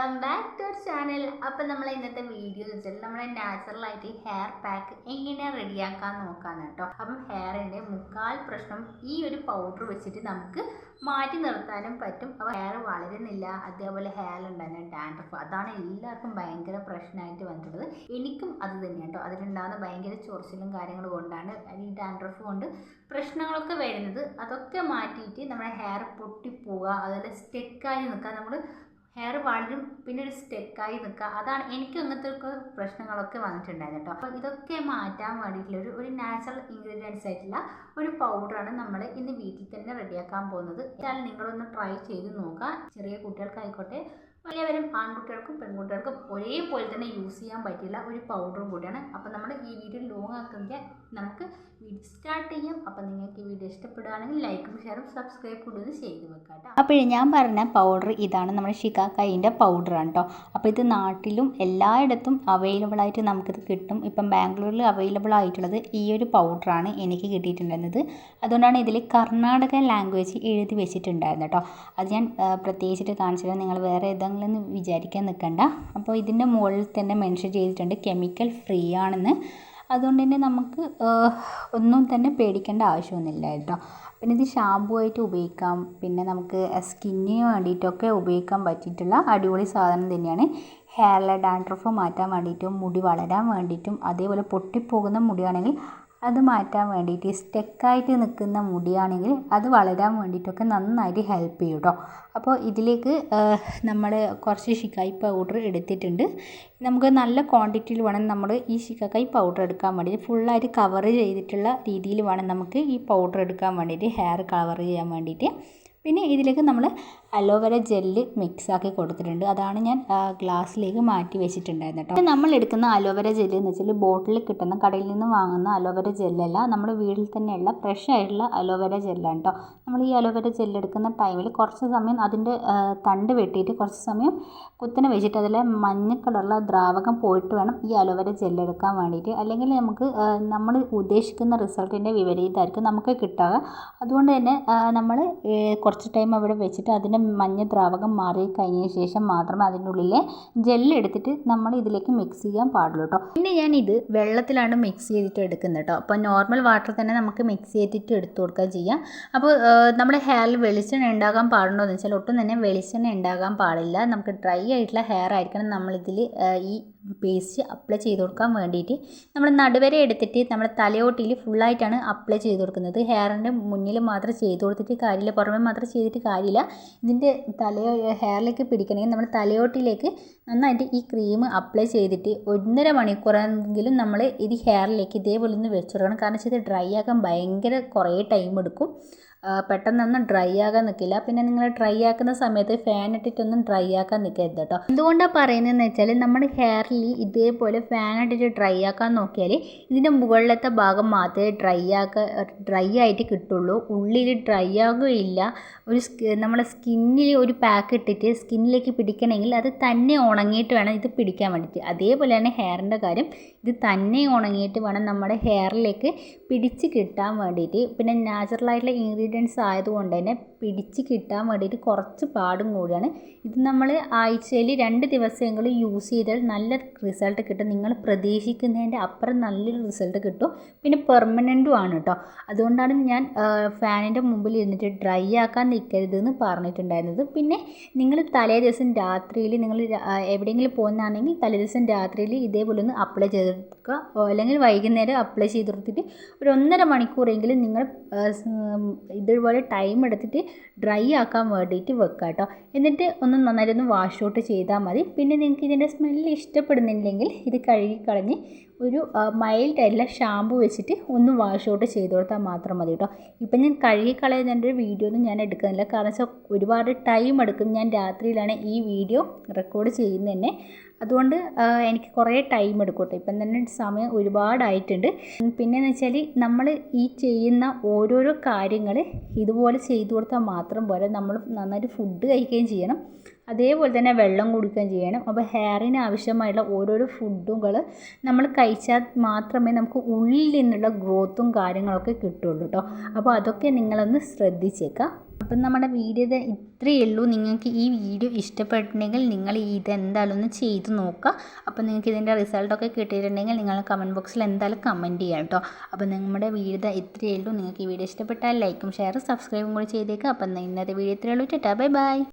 Welcome back to our channel അപ്പം നമ്മൾ ഇന്നത്തെ വീഡിയോ എന്ന് വെച്ചാൽ നമ്മുടെ നാച്ചുറൽ ആയിട്ട് ഹെയർ പാക്ക് എങ്ങനെ റെഡിയാക്കാൻ നോക്കാന്ന് കേട്ടോ. അപ്പം ഹെയറിന്റെ മുക്കാൽ പ്രശ്നം ഈ ഒരു പൗഡർ വെച്ചിട്ട് നമുക്ക് മാറ്റി നിർത്താനും പറ്റും. അപ്പോൾ ഹെയർ വളരുന്നില്ല അതേപോലെ ഹെയർ ഉണ്ടാകുന്ന ഡാൻഡ്രഫ് അതാണ് എല്ലാവർക്കും ഭയങ്കര പ്രശ്നമായിട്ട് വന്നിട്ടുള്ളത്. എനിക്കും അത് തന്നെയാണ് കേട്ടോ. അതിലുണ്ടാകുന്ന ഭയങ്കര ചൊറിച്ചിലും കാര്യങ്ങളും കൊണ്ടാണ് ഈ ഡാൻഡ്രഫ് കൊണ്ട് പ്രശ്നങ്ങളൊക്കെ വരുന്നത്. അതൊക്കെ മാറ്റിയിട്ട് നമ്മുടെ ഹെയർ പൊട്ടിപ്പോവുക അതുപോലെ സ്റ്റെക്കായി നിൽക്കുക നമ്മൾ ഹെയർ വളരും പിന്നെ ഒരു സ്റ്റെക്കായി നിൽക്കുക. അതാണ് എനിക്ക് അങ്ങനത്തെ പ്രശ്നങ്ങളൊക്കെ വന്നിട്ടുണ്ടായിരുന്നു കേട്ടോ. അപ്പോൾ ഇതൊക്കെ മാറ്റാൻ വേണ്ടിയിട്ടുള്ള ഒരു നാച്ചുറൽ ഇൻഗ്രീഡിയൻസ് ആയിട്ടുള്ള ഒരു പൗഡറാണ് നമ്മൾ ഇന്ന് വീട്ടിൽ തന്നെ റെഡിയാക്കാൻ പോകുന്നത്. എന്നാൽ നിങ്ങളൊന്ന് ട്രൈ ചെയ്ത് നോക്കുക. ചെറിയ കുട്ടികൾക്കായിക്കോട്ടെ വലിയവരും ആൺകുട്ടികൾക്കും പെൺകുട്ടികൾക്കും ഒരേപോലെ തന്നെ യൂസ് ചെയ്യാൻ പറ്റില്ല ഒരു പൗഡറും കൂടിയാണ്. അപ്പോൾ നമ്മൾ ഈ വീഡിയോ ലോങ് ആക്കുമെങ്കിൽ നമുക്ക് വീഡിയോ സ്റ്റാർട്ട് ചെയ്യാം. അപ്പോൾ നിങ്ങൾക്ക് ഈ വീഡിയോ ഇഷ്ടപ്പെടുകയാണെങ്കിൽ ലൈക്കും ഷെയറും സബ്സ്ക്രൈബ് കൂടുതൽ ചെയ്ത് വെക്കാം കേട്ടോ അപ്പോൾ ഞാൻ പറഞ്ഞ പൗഡർ ഇതാണ് നമ്മുടെ ഷിക്കാക്കായിന്റെ ആണ് കേട്ടോ അപ്പോൾ ഇത് നാട്ടിലും എല്ലായിടത്തും അവൈലബിൾ ആയിട്ട് നമുക്കിത് കിട്ടും. ഇപ്പം ബാംഗ്ലൂരിൽ അവൈലബിൾ ആയിട്ടുള്ളത് ഈ ഒരു പൗഡറാണ് എനിക്ക് കിട്ടിയിട്ടുണ്ടായിരുന്നത്. അതുകൊണ്ടാണ് ഇതിൽ കർണാടക ലാംഗ്വേജ് എഴുതി വെച്ചിട്ടുണ്ടായിരുന്നു കേട്ടോ അത് ഞാൻ പ്രത്യേകിച്ചിട്ട് കാണിച്ചിട്ട് നിങ്ങൾ വേറെ ഏതെങ്കിലും എന്ന് വിചാരിക്കാൻ നിൽക്കണ്ട. അപ്പോൾ ഇതിന്റെ മുകളിൽ തന്നെ മെൻഷൻ ചെയ്തിട്ടുണ്ട് കെമിക്കൽ ഫ്രീ ആണെന്ന്. അതുകൊണ്ട് തന്നെ നമുക്ക് ഒന്നും തന്നെ പേടിക്കേണ്ട ആവശ്യമൊന്നുമില്ല കേട്ടോ. പിന്നെ ഇത് ഷാമ്പു ആയിട്ട് ഉപയോഗിക്കാം. പിന്നെ നമുക്ക് സ്കിന്നിന് വേണ്ടിയിട്ടൊക്കെ ഉപയോഗിക്കാൻ പറ്റിയിട്ടുള്ള അടിപൊളി സാധനം തന്നെയാണ്. ഹെയറിലെ ഡാൻഡ്രഫ് മാറ്റാൻ വേണ്ടിയിട്ടും മുടി വളരാൻ വേണ്ടിയിട്ടും അതേപോലെ പൊട്ടിപ്പോകുന്ന മുടിയാണെങ്കിൽ അത് മാറ്റാൻ വേണ്ടിയിട്ട് സ്റ്റെക്കായിട്ട് നിൽക്കുന്ന മുടിയാണെങ്കിൽ അത് വളരാൻ വേണ്ടിയിട്ടൊക്കെ നന്നായിട്ട് ഹെൽപ്പ് ചെയ്യും കേട്ടോ അപ്പോൾ ഇതിലേക്ക് നമ്മൾ കുറച്ച് ഷിക്കായി പൗഡർ എടുത്തിട്ടുണ്ട്. നമുക്ക് നല്ല ക്വാണ്ടിറ്റിയിൽ വേണം നമ്മൾ ഈ ഷിക്കായി പൗഡർ എടുക്കാൻ വേണ്ടിയിട്ട്. ഫുള്ളായിട്ട് കവർ ചെയ്തിട്ടുള്ള രീതിയിൽ വേണം നമുക്ക് ഈ പൗഡർ എടുക്കാൻ വേണ്ടിയിട്ട് ഹെയർ കവർ ചെയ്യാൻ വേണ്ടിയിട്ട്. പിന്നെ ഇതിലേക്ക് നമ്മൾ അലോവേര ജെല്ല് മിക്സ് ആക്കി കൊടുത്തിട്ടുണ്ട്. അതാണ് ഞാൻ ഗ്ലാസ്സിലേക്ക് മാറ്റി വെച്ചിട്ടുണ്ടായിരുന്നത് കേട്ടോ. നമ്മൾ എടുക്കുന്ന അലോവേര ജെല്ല് എന്ന് വെച്ചാൽ ബോട്ടിൽ കിട്ടുന്ന കടയിൽ നിന്ന് വാങ്ങുന്ന അലോവേര ജെല്ലല്ല. നമ്മൾ വീട്ടിൽ തന്നെയുള്ള ഫ്രഷ് ആയിട്ടുള്ള അലോവേര ജെല്ലാണ് കേട്ടോ. നമ്മൾ ഈ അലോവേര ജെല്ല് എടുക്കുന്ന ടൈമിൽ കുറച്ച് സമയം അതിന്റെ തണ്ട് വെട്ടിയിട്ട് കുറച്ച് സമയം കുത്തനെ വെച്ചിട്ട് അതിലെ മഞ്ഞ കളറുള്ള ദ്രാവകം പോയിട്ട് വേണം ഈ അലോവേര ജെല്ല് എടുക്കാൻ വേണ്ടിയിട്ട്. അല്ലെങ്കിൽ നമുക്ക് നമ്മൾ ഉദ്ദേശിക്കുന്ന റിസൾട്ടിന്റെ വിപരീതമായിരിക്കും നമുക്ക് കിട്ടുക അതുകൊണ്ട് തന്നെ നമ്മൾ കുറച്ച് ടൈം അവിടെ വെച്ചിട്ട് അതിന്റെ മഞ്ഞ ദ്രാവകം മാറി കഴിഞ്ഞ ശേഷം മാത്രമേ അതിന്റെ ഉള്ളിലെ ജെല്ലെടുത്തിട്ട് നമ്മൾ ഇതിലേക്ക് മിക്സ് ചെയ്യാൻ പാടുള്ളൂ കേട്ടോ പിന്നെ ഞാൻ ഇത് വെള്ളത്തിലാണ് മിക്സ് ചെയ്തിട്ട് എടുക്കുന്നത് കേട്ടോ അപ്പോൾ നോർമൽ വാട്ടർ തന്നെ നമുക്ക് മിക്സ് ചെയ്തിട്ട് എടുത്തു കൊടുക്കുക ചെയ്യാം. അപ്പോൾ നമ്മുടെ ഹെയറിൽ വെളിച്ചെണ്ണ ഉണ്ടാകാൻ പാടുണ്ടോ എന്ന് വെച്ചാൽ ഒട്ടും തന്നെ വെളിച്ചെണ്ണ ഉണ്ടാകാൻ പാടില്ല. നമുക്ക് ഡ്രൈ ആയിട്ടുള്ള ഹെയർ ആയിരിക്കണം നമ്മളിതിൽ ഈ പേസ്റ്റ് അപ്ലൈ ചെയ്ത് കൊടുക്കാൻ വേണ്ടിയിട്ട് നമ്മൾ നടുവരെ എടുത്തിട്ട് നമ്മുടെ തലയോട്ടിയിൽ ഫുള്ളായിട്ടാണ് അപ്ലൈ ചെയ്ത് കൊടുക്കുന്നത്. ഹെയറിന്റെ മുന്നിൽ മാത്രം ചെയ്ത് കൊടുത്തിട്ട് കാര്യമില്ല. പുറമെ മാത്രം ചെയ്തിട്ട് കാര്യമില്ല. ഇതിന്റെ തലയോ ഹെയറിലേക്ക് പിടിക്കണമെങ്കിൽ നമ്മൾ തലയോട്ടിലേക്ക് നന്നായിട്ട് ഈ ക്രീം അപ്ലൈ ചെയ്തിട്ട് ഒന്നര മണിക്കൂറെങ്കിലും നമ്മൾ ഇത് ഹെയറിലേക്ക് ഇതേപോലെ ഒന്ന് വെച്ച് കൊടുക്കണം. കാരണം വെച്ചാൽ ഇത് ഡ്രൈ ആക്കാൻ ഭയങ്കര കുറേ ടൈം എടുക്കും. പെട്ടെന്നൊന്നും ഡ്രൈ ആകാൻ നിൽക്കില്ല പിന്നെ നിങ്ങൾ ഡ്രൈ ആക്കുന്ന സമയത്ത് ഫാൻ ഇട്ടിട്ടൊന്നും ഡ്രൈ ആക്കാൻ നിൽക്കരുത് കേട്ടോ എന്തുകൊണ്ടാണ് പറയുന്നതെന്ന് വെച്ചാൽ നമ്മുടെ ഹെയറിൽ ഇതേപോലെ ഫാൻ ഇട്ടിട്ട് ഡ്രൈ ആക്കാൻ നോക്കിയാൽ ഇതിന്റെ മുകളിലത്തെ ഭാഗം മാത്രമേ ഡ്രൈ ആക്ക ഡ്രൈ ആയിട്ട് കിട്ടുള്ളൂ. ഉള്ളിൽ ഡ്രൈ ആകുകയില്ല. ഒരു നമ്മുടെ സ്കിന്നിൽ ഒരു പാക്ക് ഇട്ടിട്ട് സ്കിന്നിലേക്ക് പിടിക്കണമെങ്കിൽ അത് തന്നെ ഉണങ്ങിയിട്ട് വേണം ഇത് പിടിക്കാൻ വേണ്ടിയിട്ട്. അതേപോലെ തന്നെ ഹെയറിന്റെ കാര്യം ഇത് തന്നെ ഉണങ്ങിയിട്ട് വേണം നമ്മുടെ ഹെയറിലേക്ക് പിടിച്ച് കിട്ടാൻ വേണ്ടിയിട്ട്. പിന്നെ നാച്ചുറലായിട്ടുള്ള ഇൻഗ്രീഡിയൻസ് ആയതുകൊണ്ട് തന്നെ പിടിച്ച് കിട്ടാൻ വേണ്ടിയിട്ട് കുറച്ച് പാടും കൂടിയാണ്. ഇത് നമ്മൾ ആഴ്ചയിൽ രണ്ട് ദിവസമെങ്കിലും യൂസ് ചെയ്താൽ നല്ല റിസൾട്ട് കിട്ടും. നിങ്ങൾ പ്രതീക്ഷിക്കുന്നതിന്റെ അപ്പുറം നല്ലൊരു റിസൾട്ട് കിട്ടും. പിന്നെ പെർമനന്റും ആണ് കേട്ടോ അതുകൊണ്ടാണ് ഞാൻ ഫാനിന്റെ മുമ്പിൽ ഇരുന്നിട്ട് ഡ്രൈ ആക്കാൻ നിൽക്കരുതെന്ന് പറഞ്ഞിട്ടുണ്ടായിരുന്നത്. പിന്നെ നിങ്ങൾ തലേ ദിവസം രാത്രിയിൽ നിങ്ങൾ എവിടെയെങ്കിലും പോകുന്നതാണെങ്കിൽ തലേ ദിവസം രാത്രിയിൽ ഇതേപോലെ ഒന്ന് അപ്ലൈ ചെയ്ത് കൊടുക്കുക അല്ലെങ്കിൽ വൈകുന്നേരം അപ്ലൈ ചെയ്ത് കൊടുത്തിട്ട് ഒരു ഒന്നര മണിക്കൂറെങ്കിലും നിങ്ങൾ ഇതുപോലെ ടൈം എടുത്തിട്ട് ഡ്രൈ ആക്കാൻ വേണ്ടിയിട്ട് വെക്കുക കേട്ടോ. എന്നിട്ട് ഒന്ന് നന്നായിട്ട് ഒന്ന് വാഷ് ഔട്ട് ചെയ്താൽ മതി. പിന്നെ നിങ്ങൾക്ക് ഇതിന്റെ സ്മെല്ല് ഇഷ്ടപ്പെടുന്നില്ലെങ്കിൽ ഇത് കഴുകി കളഞ്ഞ് ഒരു മൈൽഡ് അല്ല ഷാമ്പു വെച്ചിട്ട് ഒന്ന് വാഷ് ഔട്ട് ചെയ്ത് കൊടുത്താൽ മാത്രം മതി കേട്ടോ. ഇപ്പം ഞാൻ കഴുകി ഒരു വീഡിയോ ഒന്നും ഞാൻ എടുക്കുന്നില്ല. കാരണം വെച്ചാൽ ഒരുപാട് ടൈം എടുക്കും. ഞാൻ രാത്രിയിലാണ് ഈ വീഡിയോ റെക്കോർഡ് ചെയ്യുന്നത് തന്നെ. അതുകൊണ്ട് എനിക്ക് കുറേ ടൈം എടുക്കും കേട്ടോ ഇപ്പം തന്നെ സമയം ഒരുപാടായിട്ടുണ്ട്. പിന്നെയെന്ന് വെച്ചാൽ നമ്മൾ ഈ ചെയ്യുന്ന ഓരോരോ കാര്യങ്ങൾ ഇതുപോലെ ചെയ്തു കൊടുത്താൽ മാത്രം പോലെ നമ്മൾ നന്നായിട്ട് ഫുഡ് കഴിക്കുകയും ചെയ്യണം. അതേപോലെ തന്നെ വെള്ളം കുടിക്കുകയും ചെയ്യണം. അപ്പോൾ ഹെയറിന് ആവശ്യമായുള്ള ഓരോരോ ഫുഡുകൾ നമ്മൾ കഴിച്ചാൽ മാത്രമേ നമുക്ക് ഉള്ളിൽ നിന്നുള്ള ഗ്രോത്തും കാര്യങ്ങളൊക്കെ കിട്ടുള്ളൂ കേട്ടോ അപ്പോൾ അതൊക്കെ നിങ്ങളൊന്ന് ശ്രദ്ധിച്ചേക്കാം. അപ്പം നമ്മുടെ വീഡിയോ ഇത് ഇത്രയേ ഉള്ളൂ. നിങ്ങൾക്ക് ഈ വീഡിയോ ഇഷ്ടപ്പെട്ടിട്ടുണ്ടെങ്കിൽ നിങ്ങൾ ഇതെന്തായാലും ഒന്ന് ചെയ്ത് നോക്കുക. അപ്പോൾ നിങ്ങൾക്ക് ഇതിന്റെ റിസൾട്ടൊക്കെ കിട്ടിയിട്ടുണ്ടെങ്കിൽ നിങ്ങൾ കമന്റ് ബോക്സിൽ എന്തായാലും കമന്റ് ചെയ്യാം കേട്ടോ. അപ്പോൾ നമ്മുടെ വീഡിയോ ഇത്രയേ ഉള്ളൂ. നിങ്ങൾക്ക് ഈ വീഡിയോ ഇഷ്ടപ്പെട്ടാൽ ലൈക്കും ഷെയറും സബ്സ്ക്രൈബും കൂടി ചെയ്തേക്കുക അപ്പം ഇന്നത്തെ വീഡിയോ ഇത്രയേ ഉള്ളൂ. ചേട്ടാ ബൈ ബൈ.